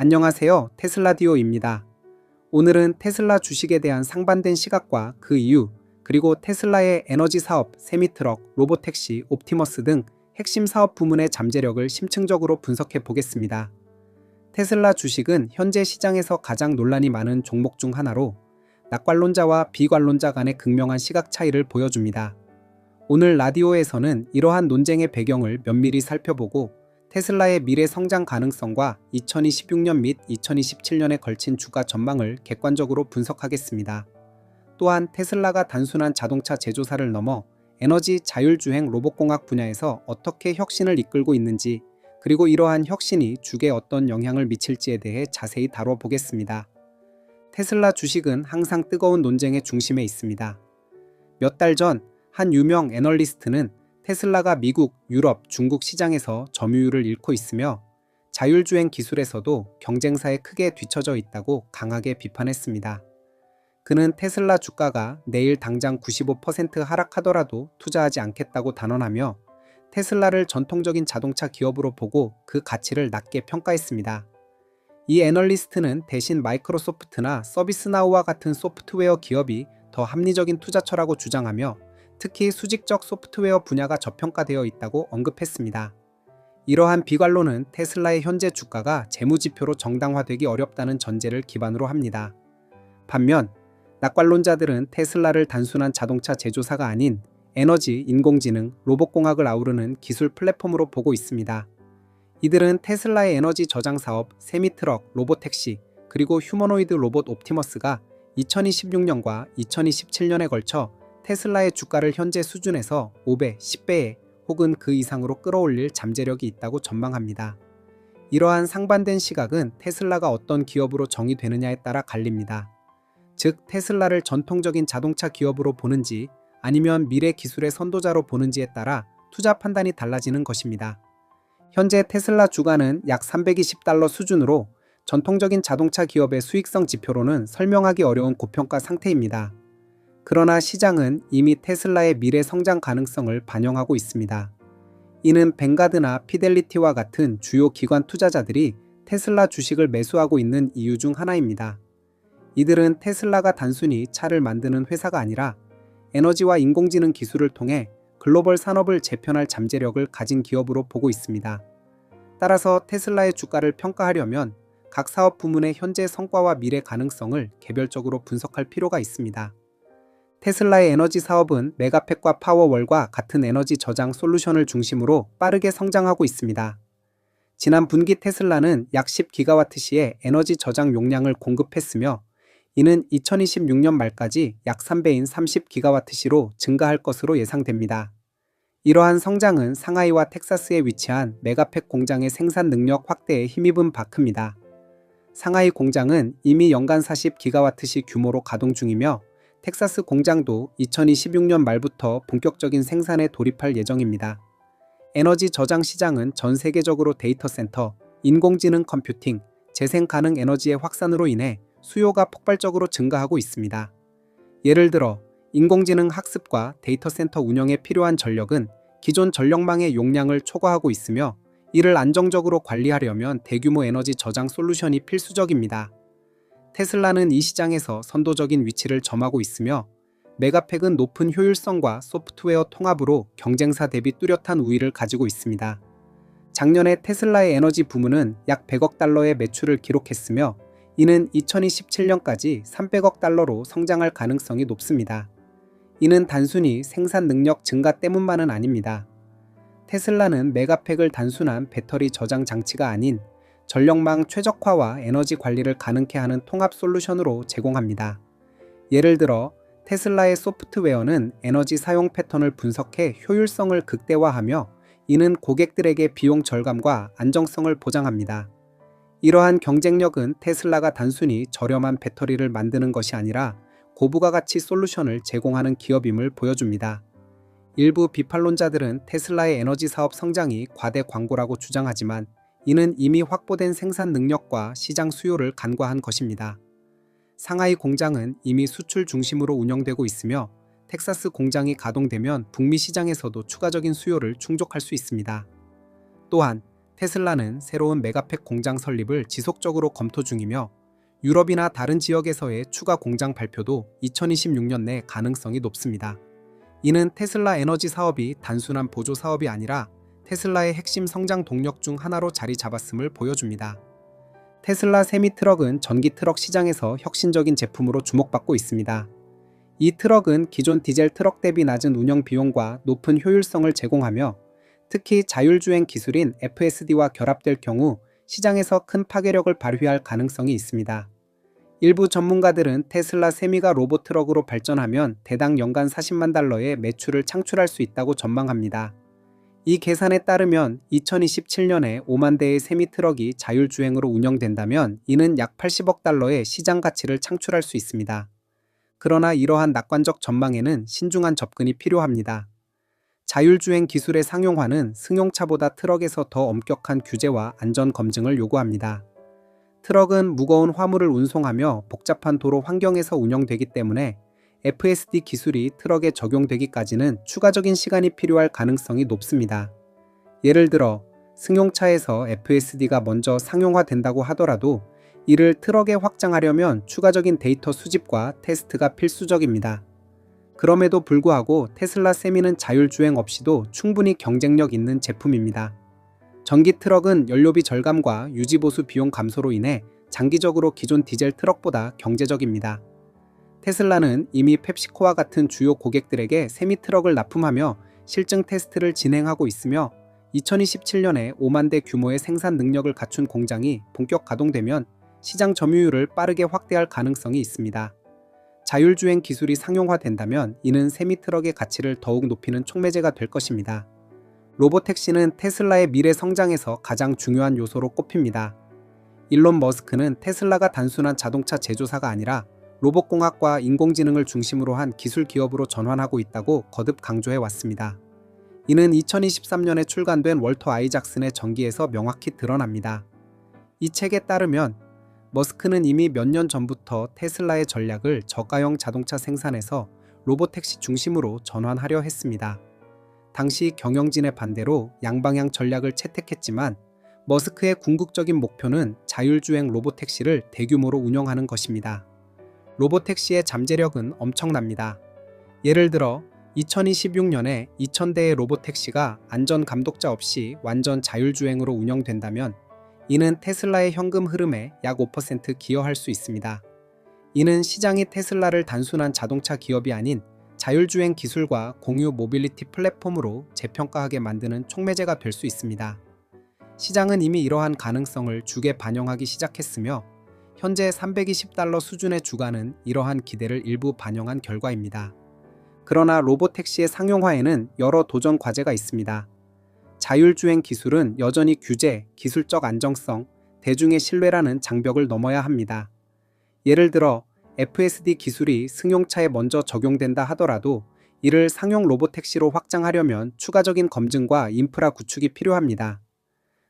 안녕하세요. 테슬라디오입니다. 오늘은 테슬라 주식에 대한 상반된 시각과 그 이유, 그리고 테슬라의 에너지 사업, 세미트럭, 로보택시, 옵티머스 등 핵심 사업 부문의 잠재력을 심층적으로 분석해 보겠습니다. 테슬라 주식은 현재 시장에서 가장 논란이 많은 종목 중 하나로 낙관론자와 비관론자 간의 극명한 시각 차이를 보여줍니다. 오늘 라디오에서는 이러한 논쟁의 배경을 면밀히 살펴보고 테슬라의 미래 성장 가능성과 2026년 및 2027년에 걸친 주가 전망을 객관적으로 분석하겠습니다. 또한 테슬라가 단순한 자동차 제조사를 넘어 에너지 자율주행 로봇공학 분야에서 어떻게 혁신을 이끌고 있는지 그리고 이러한 혁신이 주에 어떤 영향을 미칠지에 대해 자세히 다뤄보겠습니다. 테슬라 주식은 항상 뜨거운 논쟁의 중심에 있습니다. 몇 달 전 한 유명 애널리스트는 테슬라가 미국, 유럽, 중국 시장에서 점유율을 잃고 있으며 자율주행 기술에서도 경쟁사에 크게 뒤처져 있다고 강하게 비판했습니다. 그는 테슬라 주가가 내일 당장 95% 하락하더라도 투자하지 않겠다고 단언하며 테슬라를 전통적인 자동차 기업으로 보고 그 가치를 낮게 평가했습니다. 이 애널리스트는 대신 마이크로소프트나 서비스나우와 같은 소프트웨어 기업이 더 합리적인 투자처라고 주장하며 특히 수직적 소프트웨어 분야가 저평가되어 있다고 언급했습니다. 이러한 비관론은 테슬라의 현재 주가가 재무지표로 정당화되기 어렵다는 전제를 기반으로 합니다. 반면 낙관론자들은 테슬라를 단순한 자동차 제조사가 아닌 에너지, 인공지능, 로봇공학을 아우르는 기술 플랫폼으로 보고 있습니다. 이들은 테슬라의 에너지 저장 사업, 세미트럭, 로보택시, 그리고 휴머노이드 로봇 옵티머스가 2026년과 2027년에 걸쳐 테슬라의 주가를 현재 수준에서 5배, 10배에 혹은 그 이상으로 끌어올릴 잠재력이 있다고 전망합니다. 이러한 상반된 시각은 테슬라가 어떤 기업으로 정의되느냐에 따라 갈립니다. 즉, 테슬라를 전통적인 자동차 기업으로 보는지 아니면 미래 기술의 선도자로 보는지에 따라 투자 판단이 달라지는 것입니다. 현재 테슬라 주가는 약 320달러 수준으로 전통적인 자동차 기업의 수익성 지표로는 설명하기 어려운 고평가 상태입니다. 그러나 시장은 이미 테슬라의 미래 성장 가능성을 반영하고 있습니다. 이는 뱅가드나 피델리티와 같은 주요 기관 투자자들이 테슬라 주식을 매수하고 있는 이유 중 하나입니다. 이들은 테슬라가 단순히 차를 만드는 회사가 아니라 에너지와 인공지능 기술을 통해 글로벌 산업을 재편할 잠재력을 가진 기업으로 보고 있습니다. 따라서 테슬라의 주가를 평가하려면 각 사업 부문의 현재 성과와 미래 가능성을 개별적으로 분석할 필요가 있습니다. 테슬라의 에너지 사업은 메가팩과 파워월과 같은 에너지 저장 솔루션을 중심으로 빠르게 성장하고 있습니다. 지난 분기 테슬라는 약 10기가와트시의 에너지 저장 용량을 공급했으며 이는 2026년 말까지 약 3배인 30기가와트시로 증가할 것으로 예상됩니다. 이러한 성장은 상하이와 텍사스에 위치한 메가팩 공장의 생산 능력 확대에 힘입은 바 큽니다. 상하이 공장은 이미 연간 40기가와트시 규모로 가동 중이며 텍사스 공장도 2026년 말부터 본격적인 생산에 돌입할 예정입니다. 에너지 저장 시장은 전 세계적으로 데이터 센터, 인공지능 컴퓨팅, 재생 가능 에너지의 확산으로 인해 수요가 폭발적으로 증가하고 있습니다. 예를 들어 인공지능 학습과 데이터 센터 운영에 필요한 전력은 기존 전력망의 용량을 초과하고 있으며 이를 안정적으로 관리하려면 대규모 에너지 저장 솔루션이 필수적입니다. 테슬라는 이 시장에서 선도적인 위치를 점하고 있으며 메가팩은 높은 효율성과 소프트웨어 통합으로 경쟁사 대비 뚜렷한 우위를 가지고 있습니다. 작년에 테슬라의 에너지 부문은 약 100억 달러의 매출을 기록했으며 이는 2027년까지 300억 달러로 성장할 가능성이 높습니다. 이는 단순히 생산 능력 증가 때문만은 아닙니다. 테슬라는 메가팩을 단순한 배터리 저장 장치가 아닌 전력망 최적화와 에너지 관리를 가능케 하는 통합 솔루션으로 제공합니다. 예를 들어 테슬라의 소프트웨어는 에너지 사용 패턴을 분석해 효율성을 극대화하며 이는 고객들에게 비용 절감과 안정성을 보장합니다. 이러한 경쟁력은 테슬라가 단순히 저렴한 배터리를 만드는 것이 아니라 고부가 가치 솔루션을 제공하는 기업임을 보여줍니다. 일부 비판론자들은 테슬라의 에너지 사업 성장이 과대 광고라고 주장하지만 이는 이미 확보된 생산 능력과 시장 수요를 간과한 것입니다. 상하이 공장은 이미 수출 중심으로 운영되고 있으며 텍사스 공장이 가동되면 북미 시장에서도 추가적인 수요를 충족할 수 있습니다. 또한 테슬라는 새로운 메가팩 공장 설립을 지속적으로 검토 중이며 유럽이나 다른 지역에서의 추가 공장 발표도 2026년 내 가능성이 높습니다. 이는 테슬라 에너지 사업이 단순한 보조 사업이 아니라 테슬라의 핵심 성장 동력 중 하나로 자리 잡았음을 보여줍니다. 테슬라 세미 트럭은 전기 트럭 시장에서 혁신적인 제품으로 주목받고 있습니다. 이 트럭은 기존 디젤 트럭 대비 낮은 운영 비용과 높은 효율성을 제공하며 특히 자율주행 기술인 FSD와 결합될 경우 시장에서 큰 파괴력을 발휘할 가능성이 있습니다. 일부 전문가들은 테슬라 세미가 로봇 트럭으로 발전하면 대당 연간 40만 달러의 매출을 창출할 수 있다고 전망합니다. 이 계산에 따르면 2027년에 5만 대의 세미 트럭이 자율주행으로 운영된다면 이는 약 80억 달러의 시장 가치를 창출할 수 있습니다. 그러나 이러한 낙관적 전망에는 신중한 접근이 필요합니다. 자율주행 기술의 상용화는 승용차보다 트럭에서 더 엄격한 규제와 안전 검증을 요구합니다. 트럭은 무거운 화물을 운송하며 복잡한 도로 환경에서 운영되기 때문에 FSD 기술이 트럭에 적용되기까지는 추가적인 시간이 필요할 가능성이 높습니다. 예를 들어 승용차에서 FSD가 먼저 상용화된다고 하더라도 이를 트럭에 확장하려면 추가적인 데이터 수집과 테스트가 필수적입니다. 그럼에도 불구하고 테슬라 세미는 자율주행 없이도 충분히 경쟁력 있는 제품입니다. 전기 트럭은 연료비 절감과 유지보수 비용 감소로 인해 장기적으로 기존 디젤 트럭보다 경제적입니다. 테슬라는 이미 펩시코와 같은 주요 고객들에게 세미 트럭을 납품하며 실증 테스트를 진행하고 있으며 2027년에 5만 대 규모의 생산 능력을 갖춘 공장이 본격 가동되면 시장 점유율을 빠르게 확대할 가능성이 있습니다. 자율주행 기술이 상용화된다면 이는 세미트럭의 가치를 더욱 높이는 촉매제가 될 것입니다. 로보택시는 테슬라의 미래 성장에서 가장 중요한 요소로 꼽힙니다. 일론 머스크는 테슬라가 단순한 자동차 제조사가 아니라 로봇공학과 인공지능을 중심으로 한 기술 기업으로 전환하고 있다고 거듭 강조해 왔습니다. 이는 2023년에 출간된 월터 아이작슨의 전기에서 명확히 드러납니다. 이 책에 따르면 머스크는 이미 몇 년 전부터 테슬라의 전략을 저가형 자동차 생산에서 로보택시 중심으로 전환하려 했습니다. 당시 경영진의 반대로 양방향 전략을 채택했지만 머스크의 궁극적인 목표는 자율주행 로보택시를 대규모로 운영하는 것입니다. 로보택시의 잠재력은 엄청납니다. 예를 들어 2026년에 2000대의 로보택시가 안전 감독자 없이 완전 자율주행으로 운영된다면 이는 테슬라의 현금 흐름에 약 5% 기여할 수 있습니다. 이는 시장이 테슬라를 단순한 자동차 기업이 아닌 자율주행 기술과 공유 모빌리티 플랫폼으로 재평가하게 만드는 촉매제가 될 수 있습니다. 시장은 이미 이러한 가능성을 주게 반영하기 시작했으며 현재 320달러 수준의 주가는 이러한 기대를 일부 반영한 결과입니다. 그러나 로보택시의 상용화에는 여러 도전 과제가 있습니다. 자율주행 기술은 여전히 규제, 기술적 안정성, 대중의 신뢰라는 장벽을 넘어야 합니다. 예를 들어 FSD 기술이 승용차에 먼저 적용된다 하더라도 이를 상용 로보택시로 확장하려면 추가적인 검증과 인프라 구축이 필요합니다.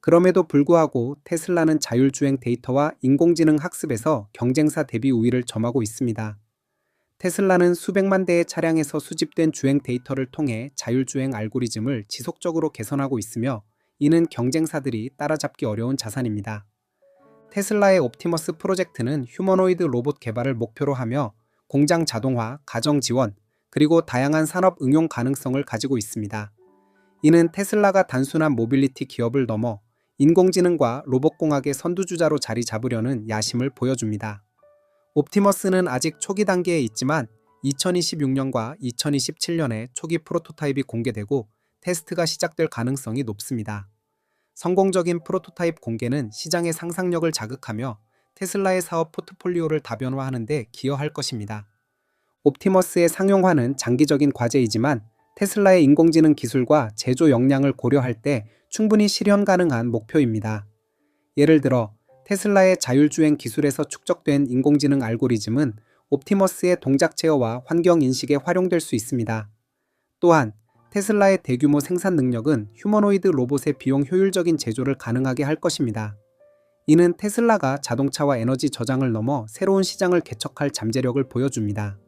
그럼에도 불구하고 테슬라는 자율주행 데이터와 인공지능 학습에서 경쟁사 대비 우위를 점하고 있습니다. 테슬라는 수백만 대의 차량에서 수집된 주행 데이터를 통해 자율주행 알고리즘을 지속적으로 개선하고 있으며 이는 경쟁사들이 따라잡기 어려운 자산입니다. 테슬라의 옵티머스 프로젝트는 휴머노이드 로봇 개발을 목표로 하며 공장 자동화, 가정 지원, 그리고 다양한 산업 응용 가능성을 가지고 있습니다. 이는 테슬라가 단순한 모빌리티 기업을 넘어 인공지능과 로봇공학의 선두주자로 자리 잡으려는 야심을 보여줍니다. 옵티머스는 아직 초기 단계에 있지만 2026년과 2027년에 초기 프로토타입이 공개되고 테스트가 시작될 가능성이 높습니다. 성공적인 프로토타입 공개는 시장의 상상력을 자극하며 테슬라의 사업 포트폴리오를 다변화하는 데 기여할 것입니다. 옵티머스의 상용화는 장기적인 과제이지만 테슬라의 인공지능 기술과 제조 역량을 고려할 때 충분히 실현 가능한 목표입니다. 예를 들어 테슬라의 자율주행 기술에서 축적된 인공지능 알고리즘은 옵티머스의 동작 제어와 환경 인식에 활용될 수 있습니다. 또한 테슬라의 대규모 생산 능력은 휴머노이드 로봇의 비용 효율적인 제조를 가능하게 할 것입니다. 이는 테슬라가 자동차와 에너지 저장을 넘어 새로운 시장을 개척할 잠재력을 보여줍니다.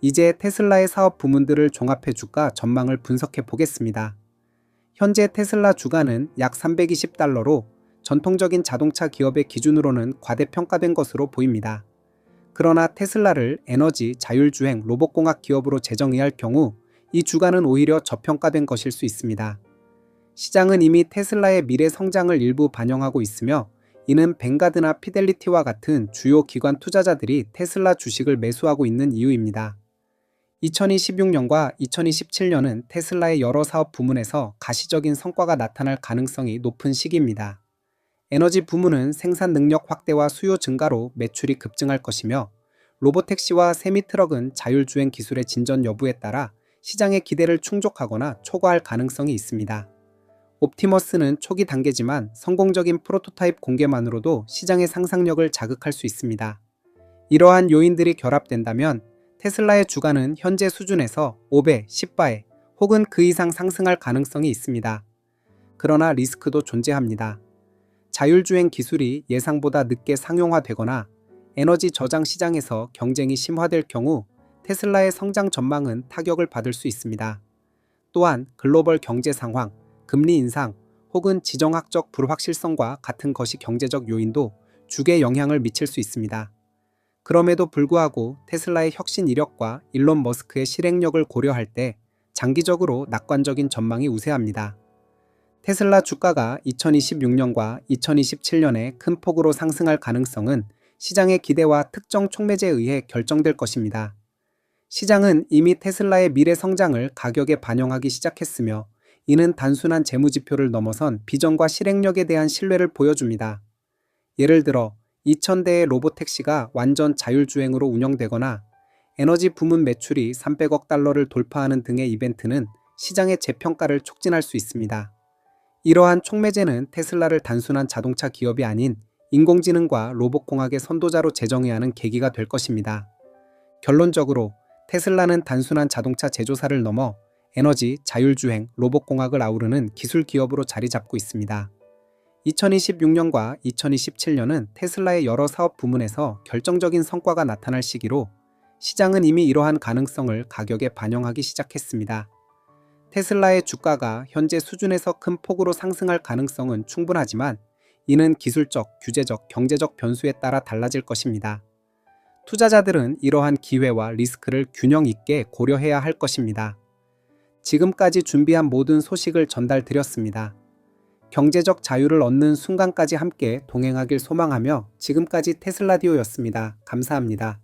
이제 테슬라의 사업 부문들을 종합해 주가 전망을 분석해 보겠습니다. 현재 테슬라 주가는 약 320달러로 전통적인 자동차 기업의 기준으로는 과대평가된 것으로 보입니다. 그러나 테슬라를 에너지, 자율주행, 로봇공학 기업으로 재정의할 경우 이 주가는 오히려 저평가된 것일 수 있습니다. 시장은 이미 테슬라의 미래 성장을 일부 반영하고 있으며 이는 뱅가드나 피델리티와 같은 주요 기관 투자자들이 테슬라 주식을 매수하고 있는 이유입니다. 2026년과 2027년은 테슬라의 여러 사업 부문에서 가시적인 성과가 나타날 가능성이 높은 시기입니다. 에너지 부문은 생산 능력 확대와 수요 증가로 매출이 급증할 것이며 로보택시와 세미트럭은 자율주행 기술의 진전 여부에 따라 시장의 기대를 충족하거나 초과할 가능성이 있습니다. 옵티머스는 초기 단계지만 성공적인 프로토타입 공개만으로도 시장의 상상력을 자극할 수 있습니다. 이러한 요인들이 결합된다면 테슬라의 주가는 현재 수준에서 5배, 10배 혹은 그 이상 상승할 가능성이 있습니다. 그러나 리스크도 존재합니다. 자율주행 기술이 예상보다 늦게 상용화되거나 에너지 저장 시장에서 경쟁이 심화될 경우 테슬라의 성장 전망은 타격을 받을 수 있습니다. 또한 글로벌 경제 상황, 금리 인상 혹은 지정학적 불확실성과 같은 것이 경제적 요인도 주에 영향을 미칠 수 있습니다. 그럼에도 불구하고 테슬라의 혁신 이력과 일론 머스크의 실행력을 고려할 때 장기적으로 낙관적인 전망이 우세합니다. 테슬라 주가가 2026년과 2027년에 큰 폭으로 상승할 가능성은 시장의 기대와 특정 촉매제에 의해 결정될 것입니다. 시장은 이미 테슬라의 미래 성장을 가격에 반영하기 시작했으며 이는 단순한 재무 지표를 넘어선 비전과 실행력에 대한 신뢰를 보여줍니다. 예를 들어 2,000대의 로보택시가 완전 자율주행으로 운영되거나 에너지 부문 매출이 300억 달러를 돌파하는 등의 이벤트는 시장의 재평가를 촉진할 수 있습니다. 이러한 촉매제는 테슬라를 단순한 자동차 기업이 아닌 인공지능과 로봇공학의 선도자로 재정해야 하는 계기가 될 것입니다. 결론적으로 테슬라는 단순한 자동차 제조사를 넘어 에너지, 자율주행, 로봇공학을 아우르는 기술 기업으로 자리 잡고 있습니다. 2026년과 2027년은 테슬라의 여러 사업 부문에서 결정적인 성과가 나타날 시기로 시장은 이미 이러한 가능성을 가격에 반영하기 시작했습니다. 테슬라의 주가가 현재 수준에서 큰 폭으로 상승할 가능성은 충분하지만 이는 기술적, 규제적, 경제적 변수에 따라 달라질 것입니다. 투자자들은 이러한 기회와 리스크를 균형 있게 고려해야 할 것입니다. 지금까지 준비한 모든 소식을 전달드렸습니다. 경제적 자유를 얻는 순간까지 함께 동행하길 소망하며 지금까지 테슬라디오였습니다. 감사합니다.